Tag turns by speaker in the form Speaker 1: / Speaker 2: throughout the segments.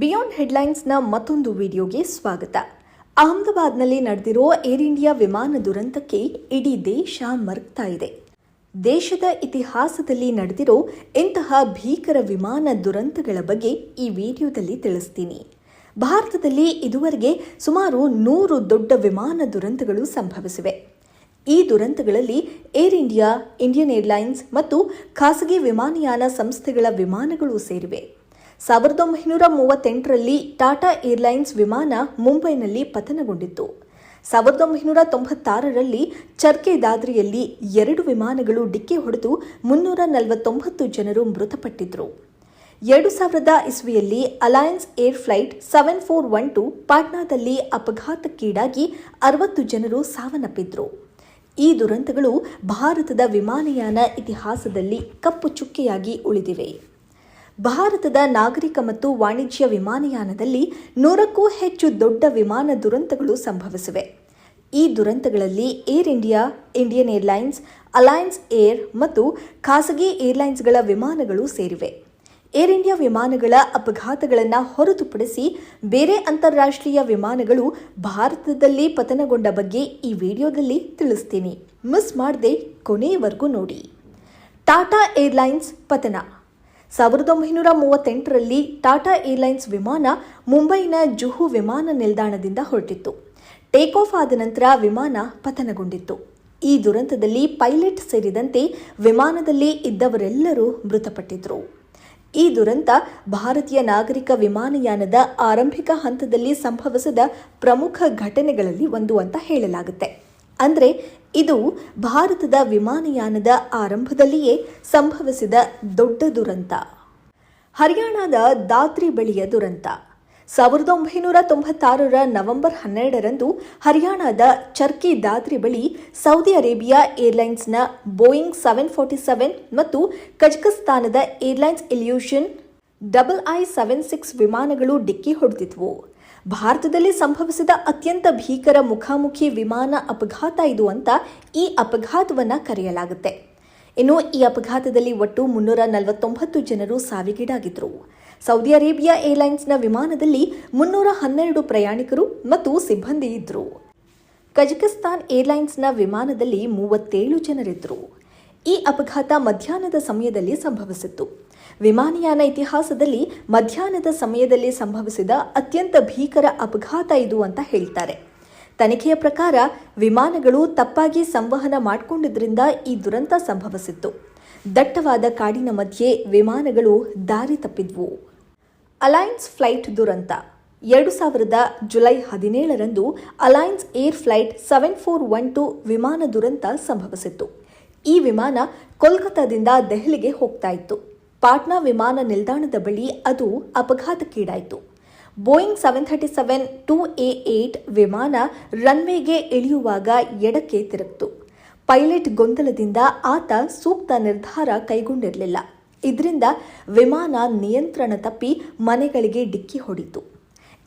Speaker 1: Beyond ಹೆಡ್ಲೈನ್ಸ್ನ ಮತ್ತೊಂದು ವಿಡಿಯೋಗೆ ಸ್ವಾಗತ. ಅಹಮದಾಬಾದ್ನಲ್ಲಿ ನಡೆದಿರೋ ಏರ್ ಇಂಡಿಯಾ ವಿಮಾನ ದುರಂತಕ್ಕೆ ಇಡೀ ದೇಶ ಮರಗ್ತಾ ಇದೆ. ದೇಶದ ಇತಿಹಾಸದಲ್ಲಿ ನಡೆದಿರೋ ಇಂತಹ ಭೀಕರ ವಿಮಾನ ದುರಂತಗಳ ಬಗ್ಗೆ ಈ ವಿಡಿಯೋದಲ್ಲಿ ತಿಳಿಸ್ತೀನಿ. ಭಾರತದಲ್ಲಿ ಇದುವರೆಗೆ ಸುಮಾರು ನೂರು ದೊಡ್ಡ ವಿಮಾನ ದುರಂತಗಳು ಸಂಭವಿಸಿವೆ. ಈ ದುರಂತಗಳಲ್ಲಿ ಏರ್ ಇಂಡಿಯಾ, ಇಂಡಿಯನ್ ಏರ್ಲೈನ್ಸ್ ಮತ್ತು ಖಾಸಗಿ ವಿಮಾನಯಾನ ಸಂಸ್ಥೆಗಳ ವಿಮಾನಗಳು ಸೇರಿವೆ. ಸಾವಿರದ ಒಂಬೈನೂರ ಮೂವತ್ತೆಂಟರಲ್ಲಿ ಟಾಟಾ ಏರ್ಲೈನ್ಸ್ ವಿಮಾನ ಮುಂಬೈನಲ್ಲಿ ಪತನಗೊಂಡಿತ್ತು. ಸಾವಿರದ ಒಂಬೈನೂರ ತೊಂಬತ್ತಾರರಲ್ಲಿ ಚರ್ಕೆ ದಾದ್ರಿಯಲ್ಲಿ ಎರಡು ವಿಮಾನಗಳು ಡಿಕ್ಕಿ ಹೊಡೆದು ಮುನ್ನೂರ ನಲವತ್ತೊಂಬತ್ತು ಜನರು ಮೃತಪಟ್ಟಿದ್ದರು ಎರಡು ಸಾವಿರದ ಇಸ್ವಿಯಲ್ಲಿ Alliance Air flight seven four one two ಪಾಟ್ನಾದಲ್ಲಿ ಅಪಘಾತಕ್ಕೀಡಾಗಿ ಅರವತ್ತು ಜನರು ಸಾವನ್ನಪ್ಪಿದ್ರು. ಈ ದುರಂತಗಳು ಭಾರತದ ವಿಮಾನಯಾನ ಇತಿಹಾಸದಲ್ಲಿ ಕಪ್ಪು ಚುಕ್ಕೆಯಾಗಿ ಉಳಿದಿವೆ. ಭಾರತದ ನಾಗರಿಕ ಮತ್ತು ವಾಣಿಜ್ಯ ವಿಮಾನಯಾನದಲ್ಲಿ ನೂರಕ್ಕೂ ಹೆಚ್ಚು ದೊಡ್ಡ ವಿಮಾನ ದುರಂತಗಳು ಸಂಭವಿಸಿವೆ. ಈ ದುರಂತಗಳಲ್ಲಿ Air India, Indian Airlines Alliance Air ಮತ್ತು ಖಾಸಗಿ ಏರ್ಲೈನ್ಸ್ಗಳ ವಿಮಾನಗಳು ಸೇರಿವೆ. ಏರ್ ಇಂಡಿಯಾ ವಿಮಾನಗಳ ಅಪಘಾತಗಳನ್ನು ಹೊರತುಪಡಿಸಿ ಬೇರೆ ಅಂತಾರಾಷ್ಟ್ರೀಯ ವಿಮಾನಗಳು ಭಾರತದಲ್ಲಿ ಪತನಗೊಂಡ ಬಗ್ಗೆ ಈ ವಿಡಿಯೋದಲ್ಲಿ ತಿಳಿಸ್ತೀನಿ. ಮಿಸ್ ಮಾಡದೆ ಕೊನೆಯವರೆಗೂ ನೋಡಿ. ಟಾಟಾ ಏರ್ಲೈನ್ಸ್ ಪತನ. ಸಾವಿರದ ಒಂಬೈನೂರ ಮೂವತ್ತೆಂಟರಲ್ಲಿ ಟಾಟಾ ಏರ್ಲೈನ್ಸ್ ವಿಮಾನ ಮುಂಬೈನ ಜುಹು ವಿಮಾನ ನಿಲ್ದಾಣದಿಂದ ಹೊರಟಿತ್ತು. ಟೇಕ್ ಆಫ್ ಆದ ನಂತರ ವಿಮಾನ ಪತನಗೊಂಡಿತ್ತು. ಈ ದುರಂತದಲ್ಲಿ ಪೈಲಟ್ ಸೇರಿದಂತೆ ವಿಮಾನದಲ್ಲಿ ಇದ್ದವರೆಲ್ಲರೂ ಮೃತಪಟ್ಟಿದ್ರು. ಈ ದುರಂತ ಭಾರತೀಯ ನಾಗರಿಕ ವಿಮಾನಯಾನದ ಆರಂಭಿಕ ಹಂತದಲ್ಲಿ ಸಂಭವಿಸಿದ ಪ್ರಮುಖ ಘಟನೆಗಳಲ್ಲಿ ಒಂದು ಅಂತ ಹೇಳಲಾಗುತ್ತೆ. ಅಂದರೆ ಇದು ಭಾರತದ ವಿಮಾನಯಾನದ ಆರಂಭದಲ್ಲಿಯೇ ಸಂಭವಿಸಿದ ದೊಡ್ಡ ದುರಂತ. ಹರಿಯಾಣದ ದಾದ್ರಿ ಬಳಿಯ ದುರಂತ. ಸಾವಿರದ ಒಂಬೈನೂರ ತೊಂಬತ್ತಾರರ ನವೆಂಬರ್ ಹನ್ನೆರಡರಂದು ಹರಿಯಾಣದ ಚರ್ಕಿ ದಾದ್ರಿ ಬಳಿ ಸೌದಿ ಅರೇಬಿಯಾ ಏರ್ಲೈನ್ಸ್ನ ಬೋಯಿಂಗ್ ಸೆವೆನ್ ಫಾರ್ಟಿ ಸೆವೆನ್ ಮತ್ತು ಕಜಕಸ್ತಾನದ airlines Ilyushin double I seven six ವಿಮಾನಗಳು ಡಿಕ್ಕಿ ಹೊಡೆದಿದ್ವು. ಭಾರತದಲ್ಲಿ ಸಂಭವಿಸಿದ ಅತ್ಯಂತ ಭೀಕರ ಮುಖಾಮುಖಿ ವಿಮಾನ ಅಪಘಾತ ಇದು ಅಂತ ಈ ಅಪಘಾತವನ್ನ ಕರೆಯಲಾಗುತ್ತೆ. ಇನ್ನು ಈ ಅಪಘಾತದಲ್ಲಿ ಒಟ್ಟು ಮುನ್ನೂರ ನಲವತ್ತೊಂಬತ್ತು ಜನರು ಸಾವಿಗೀಡಾಗಿದ್ದರು ಸೌದಿ ಅರೇಬಿಯಾ ಏರ್ಲೈನ್ಸ್ನ ವಿಮಾನದಲ್ಲಿ ಮುನ್ನೂರ ಹನ್ನೆರಡು ಪ್ರಯಾಣಿಕರು ಮತ್ತು ಸಿಬ್ಬಂದಿ ಇದ್ದರು ಕಜಕಿಸ್ತಾನ್ ಏರ್ಲೈನ್ಸ್ನ ವಿಮಾನದಲ್ಲಿ ಮೂವತ್ತೇಳು ಜನರಿದ್ದರು ಈ ಅಪಘಾತ ಮಧ್ಯಾಹ್ನದ ಸಮಯದಲ್ಲಿ ಸಂಭವಿಸಿತ್ತು. ವಿಮಾನಯಾನ ಇತಿಹಾಸದಲ್ಲಿ ಮಧ್ಯಾಹ್ನದ ಸಮಯದಲ್ಲಿ ಸಂಭವಿಸಿದ ಅತ್ಯಂತ ಭೀಕರ ಅಪಘಾತ ಇದು ಅಂತ ಹೇಳ್ತಾರೆ. ತನಿಖೆಯ ಪ್ರಕಾರ ವಿಮಾನಗಳು ತಪ್ಪಾಗಿ ಸಂವಹನ ಮಾಡಿಕೊಂಡಿದ್ದರಿಂದ ಈ ದುರಂತ ಸಂಭವಿಸಿತ್ತು. ದಟ್ಟವಾದ ಕಾಡಿನ ಮಧ್ಯೆ ವಿಮಾನಗಳು ದಾರಿ ತಪ್ಪಿದ್ವು. ಅಲಯನ್ಸ್ ಫ್ಲೈಟ್ ದುರಂತ. ಎರಡು ಸಾವಿರದ July ಹದಿನೇಳರಂದು Alliance Air flight seven four one two ವಿಮಾನ ದುರಂತ ಸಂಭವಿಸಿತ್ತು. ಈ ವಿಮಾನ ಕೋಲ್ಕತ್ತಾದಿಂದ ದೆಹಲಿಗೆ ಹೋಗ್ತಾ ಇತ್ತು. ಪಾಟ್ನಾ ವಿಮಾನ ನಿಲ್ದಾಣದ ಬಳಿ ಅದು ಅಪಘಾತಕ್ಕೀಡಾಯಿತು. Boeing seven thirty seven two A eight ವಿಮಾನ ರನ್ವೇಗೆ ಇಳಿಯುವಾಗ ಎಡಕ್ಕೆ ತಿರುಗಿತು. ಪೈಲಟ್ ಗೊಂದಲದಿಂದ ಆತ ಸೂಕ್ತ ನಿರ್ಧಾರ ಕೈಗೊಂಡಿರಲಿಲ್ಲ. ಇದರಿಂದ ವಿಮಾನ ನಿಯಂತ್ರಣ ತಪ್ಪಿ ಮನೆಗಳಿಗೆ ಡಿಕ್ಕಿ ಹೊಡಿತು.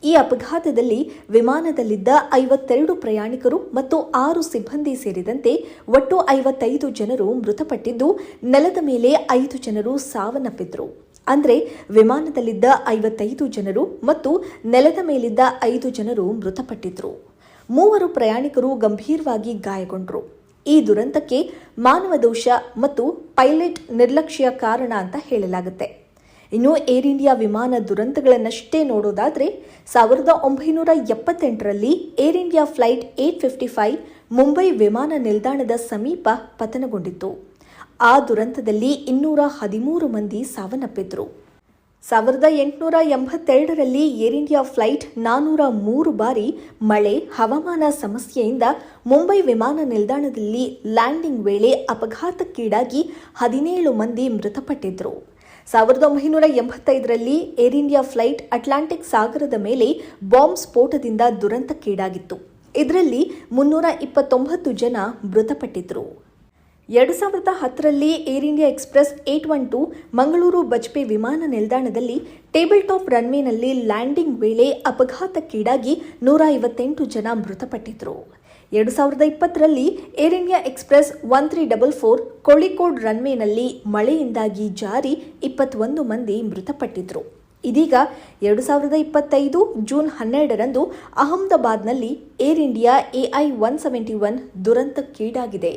Speaker 1: ಈ ಅಪಘಾತದಲ್ಲಿ ವಿಮಾನದಲ್ಲಿದ್ದ ಐವತ್ತೆರಡು ಪ್ರಯಾಣಿಕರು ಮತ್ತು ಆರು ಸಿಬ್ಬಂದಿ ಸೇರಿದಂತೆ ಒಟ್ಟು ಐವತ್ತೈದು ಜನರು ಮೃತಪಟ್ಟಿದ್ದು, ನೆಲದ ಮೇಲೆ ಐದು ಜನರು ಸಾವನ್ನಪ್ಪಿದ್ರು. ಅಂದರೆ, ವಿಮಾನದಲ್ಲಿದ್ದ ಐವತ್ತೈದು ಜನರು ಮತ್ತು ನೆಲದ ಮೇಲಿದ್ದ ಐದು ಜನರು ಮೃತಪಟ್ಟಿದ್ರು. ಮೂವರು ಪ್ರಯಾಣಿಕರು ಗಂಭೀರವಾಗಿ ಗಾಯಗೊಂಡರು. ಈ ದುರಂತಕ್ಕೆ ಮಾನವ ದೋಷ ಮತ್ತು ಪೈಲಟ್ ನಿರ್ಲಕ್ಷ್ಯ ಕಾರಣ ಅಂತ ಹೇಳಲಾಗುತ್ತೆ. ಇನ್ನು ಏರ್ ಇಂಡಿಯಾ ವಿಮಾನ ದುರಂತಗಳನ್ನಷ್ಟೇ ನೋಡೋದಾದರೆ ಸಾವಿರದ ಒಂಬೈನೂರ ಎಪ್ಪತ್ತೆಂಟರಲ್ಲಿ Air India flight eight fifty five Mumbai ವಿಮಾನ ನಿಲ್ದಾಣದ ಸಮೀಪ ಪತನಗೊಂಡಿತ್ತು. ಆ ದುರಂತದಲ್ಲಿ ಇನ್ನೂರ ಹದಿಮೂರು ಮಂದಿ ಸಾವನ್ನಪ್ಪಿದ್ರು. ಸಾವಿರದ ಎಂಟುನೂರ ಎಂಬತ್ತೆರಡರಲ್ಲಿ ಏರ್ ಇಂಡಿಯಾ ಫ್ಲೈಟ್ ನಾನ್ನೂರ ಮೂರು ಬಾರಿ ಮಳೆ, ಹವಾಮಾನ ಸಮಸ್ಯೆಯಿಂದ ಮುಂಬೈ ವಿಮಾನ ನಿಲ್ದಾಣದಲ್ಲಿ ಲ್ಯಾಂಡಿಂಗ್ ವೇಳೆ ಅಪಘಾತಕ್ಕೀಡಾಗಿ ಹದಿನೇಳು ಮಂದಿ ಮೃತಪಟ್ಟಿದ್ರು. ಸಾವಿರದ ಒಂಬೈನೂರ ಎಂಬತ್ತೈದರಲ್ಲಿ ಏರ್ ಇಂಡಿಯಾ ಫ್ಲೈಟ್ ಅಟ್ಲಾಂಟಿಕ್ ಸಾಗರದ ಮೇಲೆ ಬಾಂಬ್ ಸ್ಫೋಟದಿಂದ ದುರಂತಕ್ಕೀಡಾಗಿತ್ತು. ಇದರಲ್ಲಿ ಮುನ್ನೂರ ಇಪ್ಪತ್ತೊಂಬತ್ತು ಜನ ಮೃತಪಟ್ಟಿದ್ರು. ಎರಡು ಸಾವಿರದ ಹತ್ತರಲ್ಲಿ Air India Express eight one two Mangaluru Bajpe ವಿಮಾನ ನಿಲ್ದಾಣದಲ್ಲಿ ಟೇಬಲ್ ಟಾಪ್ ರನ್ವೇನಲ್ಲಿ ಲ್ಯಾಂಡಿಂಗ್ ವೇಳೆ ಅಪಘಾತಕ್ಕೀಡಾಗಿ ನೂರ ಐವತ್ತೆಂಟು ಜನ ಮೃತಪಟ್ಟಿದ್ರು. ಎರಡು ಸಾವಿರದ ಇಪ್ಪತ್ತರಲ್ಲಿ Air India Express one three double four Kozhikode ರನ್ವೇನಲ್ಲಿ ಮಳೆಯಿಂದಾಗಿ ಜಾರಿ ಇಪ್ಪತ್ತೊಂದು ಮಂದಿ ಮೃತಪಟ್ಟಿದ್ರು. ಇದೀಗ ಎರಡು ಸಾವಿರದ ಇಪ್ಪತ್ತೈದು ಜೂನ್ ಹನ್ನೆರಡರಂದು ಅಹಮದಾಬಾದ್ನಲ್ಲಿ Air India AI one seventy one ದುರಂತಕ್ಕೀಡಾಗಿದೆ.